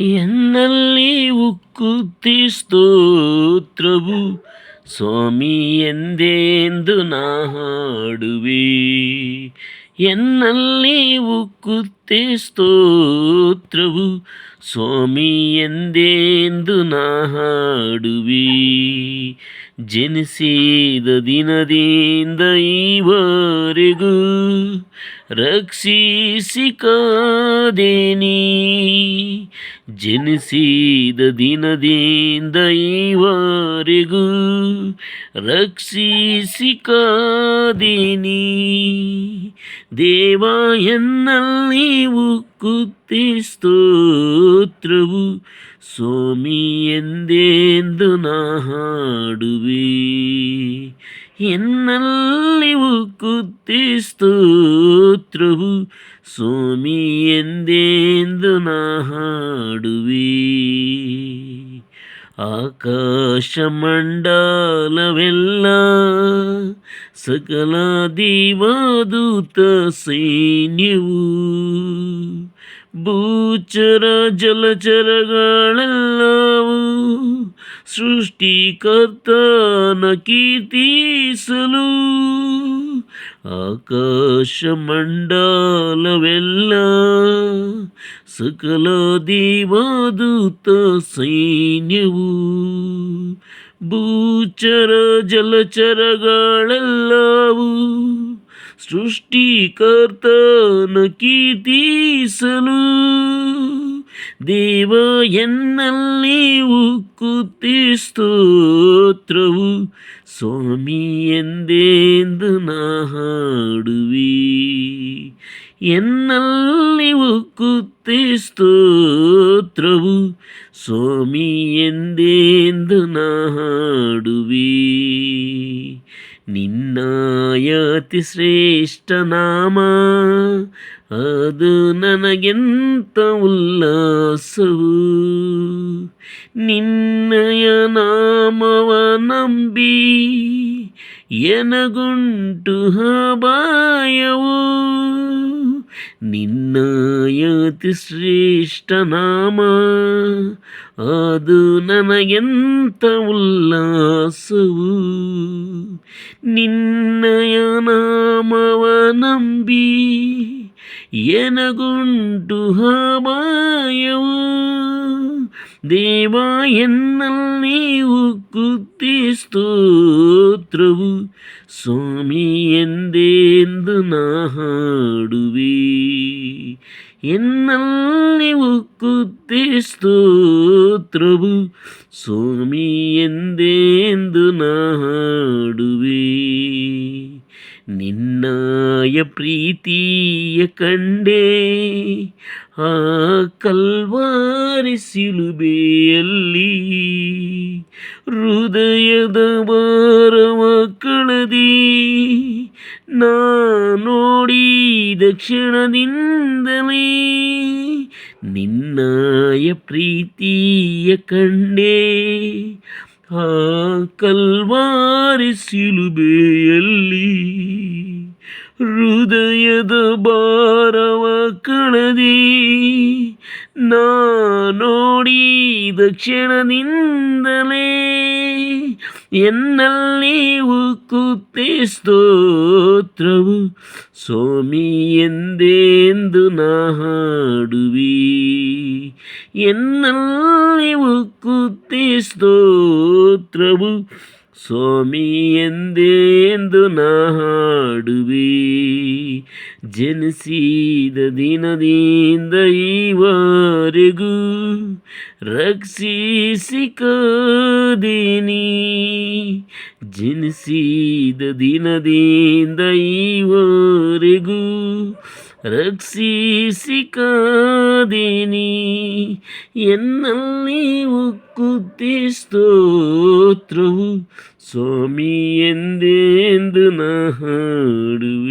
ಎನ್ನಲ್ಲಿ ಉಕ್ಕುತ್ತಿ ಸ್ತೋತ್ರವು ಸ್ವಾಮಿ ಎಂದೆಂದು ನಾ ಹಾಡುವೆ. ಎನ್ನಲ್ಲಿ ಉಕ್ಕುತ್ತೆ ಸ್ತೋತ್ರವು ಸ್ವಾಮಿ ಎಂದೆಂದು ನಾ ಹಾಡುವೆ. ಜನಿಸಿದ ದಿನದಿಂದ ಈವರೆಗೂ ರಕ್ಷಿಸಿ ಕಾದೇನಿ ಜನಿಸಿದ ದಿನದಿಂದ ಈವರೆಗೂ ರಕ್ಷಿಸಿ ಕಾದೇನಿ ದೇವ ಎನ್ನಲ್ಲಿ ಉಕ್ಕುತ್ತಿ ಸ್ತೋತ್ರವು ಸ್ವಾಮಿ ಎಂದೆಂದು ನಾ ಹಾಡುವೆ ಎನ್ನಲ್ಲಿ ಉಕ್ಕುತ್ತಿ ಸ್ತೋತ್ರವು ಸ್ವಾಮಿ ಎಂದೆಂದು ನಾ ಹಾಡುವೆ ಆಕಾಶ ಮಂಡಲವೆಲ್ಲ ಸಕಲ ದೇವದೂತ ಸೈನ್ಯವು ಭೂಚರ ಜಲಚರಗಳೆಲ್ಲವೂ ಸೃಷ್ಟಿಕರ್ತನ ಕೀರ್ತಿಸಲು ಆಕಾಶ ಮಂಡಲವೆಲ್ಲ ಸಕಲ ದೇವಾದೂತ ಸೈನ್ಯವು ಭೂಚರ ಜಲಚರಗಳೆಲ್ಲವೂ ಸೃಷ್ಟಿಕರ್ತನ ಕೀರ್ತಿಸಲು ದೇವ ಎನ್ನಲ್ಲಿ ಉಕ್ಕುತ್ತಿ ಸ್ತೋತ್ರವು ಸ್ವಾಮಿ ಎಂದೆಂದು ನಾ ಎನ್ನಲ್ಲಿ ಉಕ್ಕುತ್ತಿ ಸ್ತೋತ್ರವು ಸ್ವಾಮಿ ಎಂದೆಂದು ಹಾಡುವೆ. ನಿನ್ನಾಯ ಅತಿ ಶ್ರೇಷ್ಠ ನಾಮ. ಅದು ನನಗೆಂತ ಉಲ್ಲಾಸವು. ನಿನ್ನಯ ನಾಮವ ನಂಬಿ ಎನಗುಂಟು ಹಬಾಯವು. ನಿನ್ನಯ ಅತಿ ಶ್ರೇಷ್ಠ ನಾಮ, ಅದು ನನಗೆಂತ ಉಲ್ಲಾಸವು. ನಿನ್ನಯ ನಾಮವ ನಂಬಿ ಎನಗುಂಟು ಹಬಾಯವು ದೇವ ಎನ್ನಲ್ಲಿ ಉಕ್ಕುತ್ತಿ ಸ್ತೋತ್ರವು ಸ್ವಾಮಿ ಎಂದೆಂದು ನಾ ಹಾಡುವೆ. ಎನ್ನಲ್ಲಿ ಉಕ್ಕುತ್ತಿ ಸ್ತೋತ್ರವು ಸ್ವಾಮಿ ಎಂದೆಂದು ನಾ ಹಾಡುವೆ. ನಿನ್ನಾಯ ಪ್ರೀತಿಯ ಕಂಡೆ, ಆ ಕಲ್ವಾರಿ ಸಿಲುಬೆಯಲ್ಲಿ ಹೃದಯದ ಭಾರವ ಕಳದಿ ನಾ ನೋಡಿದ ಕ್ಷಣದಿಂದಲೇ ನಿನ್ನಾಯ ಪ್ರೀತಿಯ ಕಂಡೆ, ಆ ಕಲ್ವಾರಿ ಸಿಲುಬೆಯಲ್ಲಿ ಹೃದಯದ ಭಾರವ ಕಳದಿ ನಾ ನೋಡಿದ ಕ್ಷಣದಿಂದಲೇ ಎನ್ನಲ್ಲಿ ಉಕ್ಕುತ್ತೆ ಸ್ತೋತ್ರವು ಸ್ವಾಮಿ ಎಂದೆಂದು ನಾ ಹಾಡುವೆ ಎನ್ನಲ್ಲಿ ಉಕ್ಕುತ್ತೆ ಸ್ತೋತ್ರವು ಸ್ವಾಮಿ ಎಂದೆಂದು ನಾ ಹಾಡುವೆ. ಜನಿಸಿದ ದಿನದಿಂದ ಈವರೆಗೂ ರಕ್ಷಿಸಿ ಕಾದೇನಿ. ಜನಿಸಿದ ದಿನದಿಂದ ಈವರೆಗೂ ರಕ್ಷಿಸಿ ಕಾದೇನಿ. ಎನ್ನಲ್ಲಿ ಉಕ್ಕುತ್ತಿ ಸ್ತೋತ್ರವು ಸ್ವಾಮಿ ಎಂದೆಂದು ನಾ ಹಾಡುವೆ.